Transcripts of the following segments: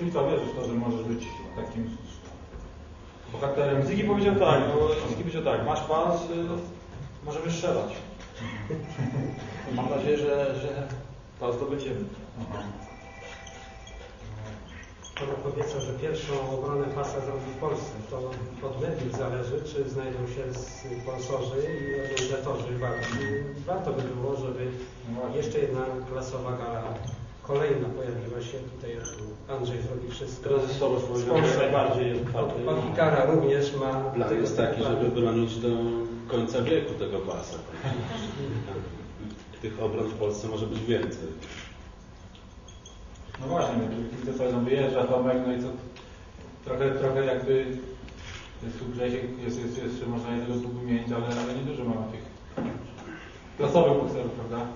Czyli co, wierzysz w to, że możesz być takim bohaterem? Zygi powiedział tak, no, Zygi powiedział tak, masz pas, y, możemy strzelać. Mam nadzieję, że, że pas zdobędziemy. Tomek obiecał, że pierwszą obronę pasa zrobi w Polsce. To od mediów zależy, czy znajdą się sponsorzy i organizatorzy walki. Warto by było, żeby jeszcze jedna klasowa gala kolejna pojawiła się. Tutaj Andrzej zrobi wszystko. Że najbardziej jest Hikara również ma... Plan jest taki, żeby bronić do końca wieku tego pasa. Tych obron w Polsce może być więcej. No właśnie, no, co tam wyjeżdża Tomek, no i co trochę, trochę jakby jest Grzesiek, jest, jest, jeszcze można jednego tu wymienić, ale, ale nie dużo mamy tych klasowych bokserów, prawda?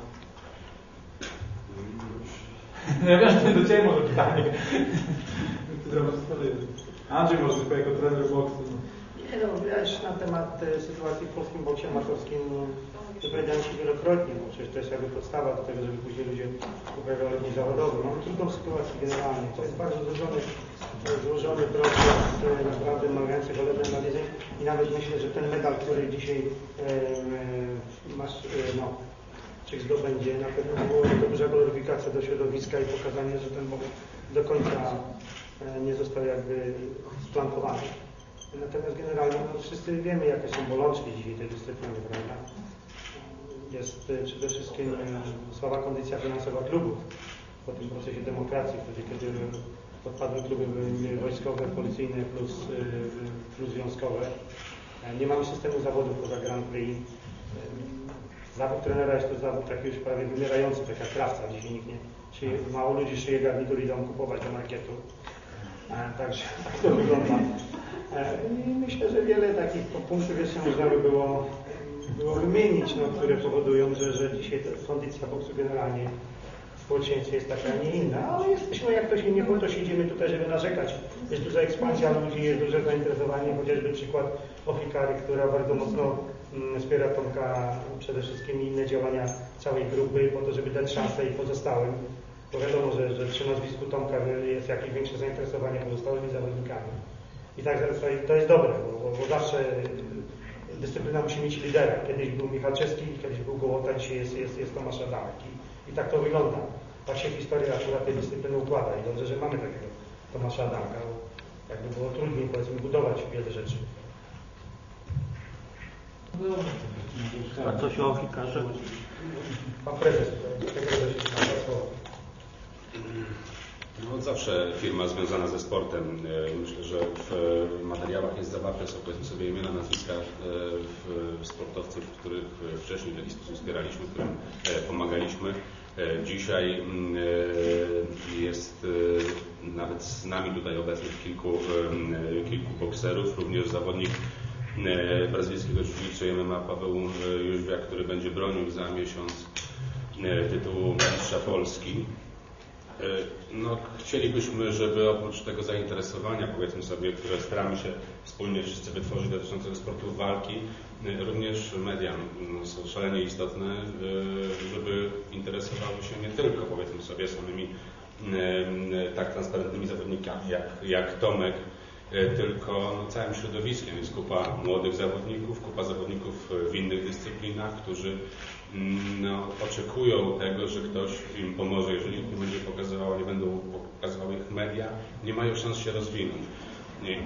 Ja wiem, że do Ciebie może pytanie. Andrzej może tylko jako trener boksu. Nie no, wiesz, na temat e, sytuacji w polskim boksie amatorskim no, wypowiadałem się wielokrotnie, bo przecież to jest jakby podstawa do tego, żeby później ludzie uprawiali ligi zawodowe. Mamy trudną sytuację generalnie. To jest bardzo złożony, złożony proces, e, naprawdę wymagający wiele analizy i nawet myślę, że ten medal, który dzisiaj e, masz, e, no, czy zdobędzie, na pewno było to duża gloryfikacja do środowiska i pokazanie, że ten boks do końca e, nie został jakby splankowany. Natomiast generalnie no, wszyscy wiemy, jakie są bolączki dzisiaj tej dyscypliny, prawda? Jest y, przede wszystkim y, słaba kondycja finansowa klubów po tym procesie demokracji, wtedy kiedy odpadły kluby wojskowe, policyjne plus, plus związkowe. E, Nie mamy systemu zawodów poza Grand Prix. Zawód trenera jest to zawód już prawie wymierający, taka krawca. Dzisiaj nikt nie, szyje, mało ludzi szyje garnitur i idą kupować do marketu. E, Także tak to wygląda. E, I myślę, że wiele takich punktów jeszcze można by było, było wymienić, no, które powodują, że, że dzisiaj kondycja boksu generalnie w społeczeństwie jest taka, a nie inna. Ale jesteśmy, jak to się nie po to siedzimy tutaj, żeby narzekać. Jest duża ekspansja ludzi, jest duże zainteresowanie, chociażby przykład Ofikary, która bardzo mocno wspiera Tomka przede wszystkim inne działania całej grupy po to, żeby dać szansę i pozostałym. Bo wiadomo, że, że przy nazwisku Tomka jest jakieś większe zainteresowanie pozostałymi zawodnikami. I tak to jest dobre, bo, bo, bo zawsze dyscyplina musi mieć lidera. Kiedyś był Michalczewski, kiedyś był Gołota, dzisiaj jest, jest, jest Tomasz Adamek. I, I tak to wygląda. Tak się historia akurat tej dyscypliny układa i dobrze, że mamy takiego Tomasza Adamka. bo Jakby było trudniej powiedzmy budować wiele rzeczy. A coś o Hikarze? Pan prezes. No, zawsze firma związana ze sportem. E, Myślę, że w materiałach jest zawarte są powiedzmy sobie imiona, nazwiska e, w- sportowców, których wcześniej w jakiś sposób wspieraliśmy, którym e, pomagaliśmy. E, Dzisiaj mm, e, jest e, nawet z nami tutaj obecnych kilku, e, kilku bokserów, również zawodnik e, brazylijskiego jiu-jitsu MMA Paweł e, Jóźwiak, który będzie bronił za miesiąc e, tytułu mistrza Polski. E, No, chcielibyśmy, żeby oprócz tego zainteresowania, powiedzmy sobie, które staramy się wspólnie wszyscy wytworzyć dotyczącego sportu walki, e, również media mm, są szalenie istotne, e, żeby interesowały się nie tylko, powiedzmy sobie, samymi e, tak transparentnymi zawodnikami jak, jak Tomek, e, tylko no, całym środowiskiem. Jest kupa młodych zawodników, kupa zawodników w innych dyscyplinach, którzy mm, no, oczekują tego, że ktoś im pomoże, jeżeli nie będzie pokazywał, nie będą pokazywały ich media, nie mają szans się rozwinąć.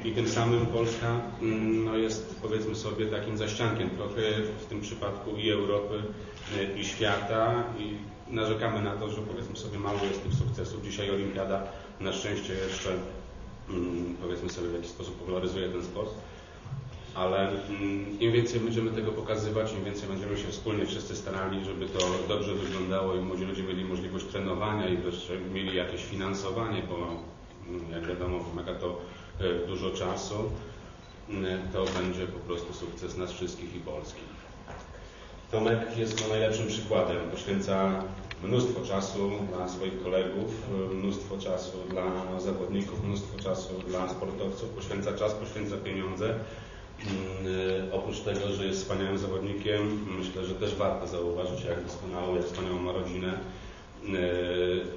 I, tym samym Polska mm, no, jest powiedzmy sobie takim zaściankiem trochę w tym przypadku i Europy y, i świata i narzekamy na to, że powiedzmy sobie mało jest tych sukcesów. Dzisiaj Olimpiada na szczęście jeszcze powiedzmy sobie w jakiś sposób popularyzuje ten sport ale mm, im więcej będziemy tego pokazywać, im więcej będziemy się wspólnie wszyscy starali, żeby to dobrze wyglądało i młodzi ludzie mieli możliwość trenowania i wreszcie mieli jakieś finansowanie, bo mm, jak wiadomo wymaga to e, dużo czasu, mm, to będzie po prostu sukces nas wszystkich i Polski. Tomek jest najlepszym przykładem. Poświęca mnóstwo czasu dla swoich kolegów, mnóstwo czasu dla zawodników, mnóstwo czasu dla sportowców. Poświęca czas, poświęca pieniądze. Mm, Oprócz tego, że jest wspaniałym zawodnikiem, myślę, że też warto zauważyć, jak doskonałą, jak wspaniałą ma rodzinę.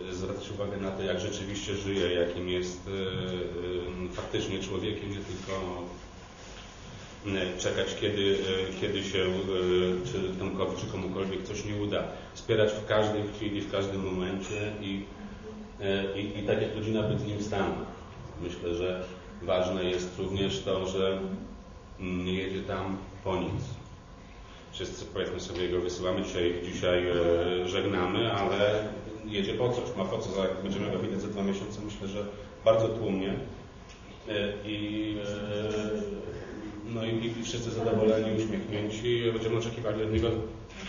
e, zwracać uwagę na to, jak rzeczywiście żyje, jakim jest e, e, faktycznie człowiekiem, nie tylko czekać, kiedy, e, kiedy się e, czy Tomkowi, czy komukolwiek coś nie uda. Wspierać w każdej chwili, w każdym momencie i, e, i, i tak jak rodzina być nim w Stanach. Myślę, że ważne jest również to, że nie jedzie tam po nic. Wszyscy powiedzmy sobie go wysyłamy, dzisiaj, dzisiaj e, żegnamy, ale jedzie po coś, ma po co, za- jak będziemy go widać za dwa miesiące, myślę, że bardzo tłumnie E, i, e, no i, i wszyscy zadowoleni, uśmiechnięci, będziemy oczekiwali od niego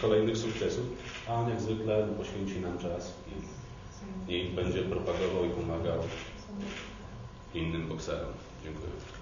kolejnych sukcesów, a on jak zwykle poświęci nam czas i, i będzie propagował i pomagał innym bokserom. Dziękuję.